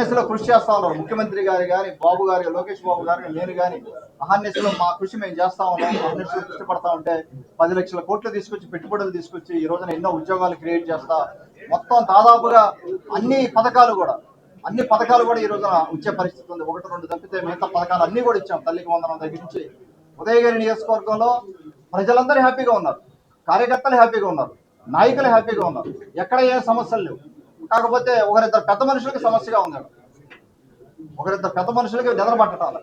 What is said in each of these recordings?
అహర్నిశలో కృషి చేస్తా ఉన్నారు ముఖ్యమంత్రి గారు కానీ బాబు గారు లోకేష్ బాబు గారు నేను కానీ అహర్నిశలో మా కృషి మేము చేస్తా ఉన్నాం. అహర్నిశలో కృషి పడతా ఉంటే పది లక్షల కోట్లు తీసుకొచ్చి పెట్టుబడులు తీసుకొచ్చి ఈ రోజున ఎన్నో ఉద్యోగాలు క్రియేట్ చేస్తా. మొత్తం దాదాపుగా అన్ని పథకాలు కూడా అన్ని పథకాలు కూడా ఈ రోజున వచ్చే పరిస్థితి ఉంది. ఒకటి రెండు తప్పితే మిగతా పథకాలు అన్ని కూడా ఇచ్చాం. తల్లికి వందనం దగ్గర నుంచి ఉదయగిరి నియోజకవర్గంలో ప్రజలందరూ హ్యాపీగా ఉన్నారు. కార్యకర్తలు హ్యాపీగా ఉన్నారు. నాయకులు హ్యాపీగా ఉన్నారు. ఎక్కడ ఏ సమస్యలు లేవు. కాకపోతే ఒకరిద్దరు పెద్ద మనుషులకి సమస్యగా ఉంది ఒకరిద్దరు పెద్ద మనుషులకి నిద్రపట్టడాలి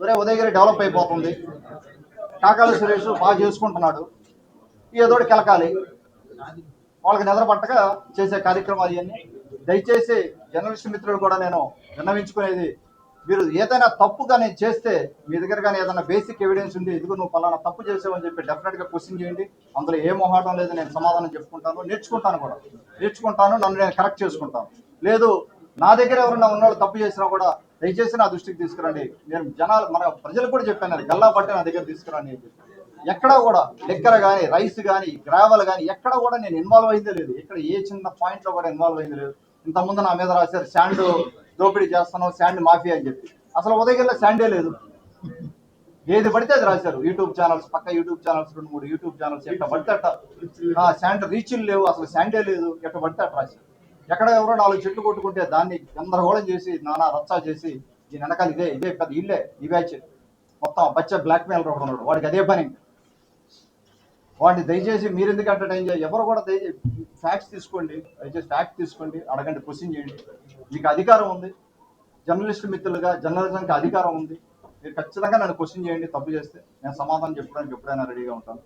ఒరే ఉదయగిరి డెవలప్ అయిపోతుంది. కాకాలి సురేష్ బాగా చేసుకుంటున్నాడు. ఏదోటి కెలకాలి. వాళ్ళకి నిద్ర పట్టక చేసే కార్యక్రమాలు ఇవన్నీ. దయచేసి జర్నలిస్ట్ మిత్రులు కూడా నేను విన్నవించుకునేది మీరు ఏదైనా తప్పు కానీ చేస్తే మీ దగ్గర కానీ ఏదైనా బేసిక్ ఎవిడెన్స్ ఉంది ఇదిగో నువ్వు పలానా తప్పు చేసావని చెప్పి డెఫినెట్గా క్వశ్చన్ చేయండి. అందులో ఏ మొహాటం లేదు నేను సమాధానం చెప్పుకుంటాను. నేర్చుకుంటాను కూడా. నేర్చుకుంటాను. నన్ను నేను కరెక్ట్ చేసుకుంటాను. లేదు నా దగ్గర ఎవరన్నా ఉన్నవాళ్ళు తప్పు చేసినా కూడా దయచేసి నా దృష్టికి తీసుకురండి. నేను జనాలు మన ప్రజలకు కూడా చెప్పాను అది గల్లా పట్టి నా దగ్గర తీసుకురండి అని ఎక్కడ కూడా లెక్కర కానీ రైస్ కానీ గ్రావెల్ కానీ ఎక్కడ కూడా నేను ఇన్వాల్వ్ అయిందే లేదు. ఇక్కడ ఏ చిన్న పాయింట్లో కూడా ఇన్వాల్వ్ అయింది లేదు. ఇంతకుముందు నా మీద రాశారు శాండ్ దోపిడీ చేస్తున్నావు శాండ్ మాఫియా అని చెప్పి. అసలు ఉదయగిరిలో శాండే లేదు. ఏది పడితే అది రాశారు. యూట్యూబ్ ఛానల్స్ పక్క యూట్యూబ్ ఛానల్స్ రెండు మూడు యూట్యూబ్ ఛానల్స్ ఎట్ట పడితే అట్ట. ఆ, శాండ్ రీచ్లు లేవు అసలు శాండే లేదు ఎట్ట పడితే అట్ట రాశారు. ఎక్కడ ఎవరో నాలుగు చెట్లు కొట్టుకుంటే దాన్ని గందరగోళం చేసి నానా రచ్చా చేసి దీని వెనకాల ఇదే ఇదే పెద్ద ఇల్లే ఈ బ్యాచ్. మొత్తం బచ్చ బ్లాక్ మెయిల్ ఒకడు ఉన్నాడు. వాడికి అదే పని. వాడిని దయచేసి మీరు ఎందుకు ఎంటర్టైన్ చేయాలి? ఎవరు కూడా దయచేసి ఫ్యాక్ట్స్ తీసుకోండి. దయచేసి ఫ్యాక్ట్ తీసుకోండి. అడగండి క్వశ్చన్ చేయండి. మీకు అధికారం ఉంది. జర్నలిస్ట్ మిత్రులుగా జర్నలిజంకి అధికారం ఉంది. మీరు ఖచ్చితంగా నన్ను క్వశ్చన్ చేయండి తప్పు చేస్తే. నేను సమాధానం చెప్పడానికి ఎప్పుడైనా రెడీగా ఉంటాను.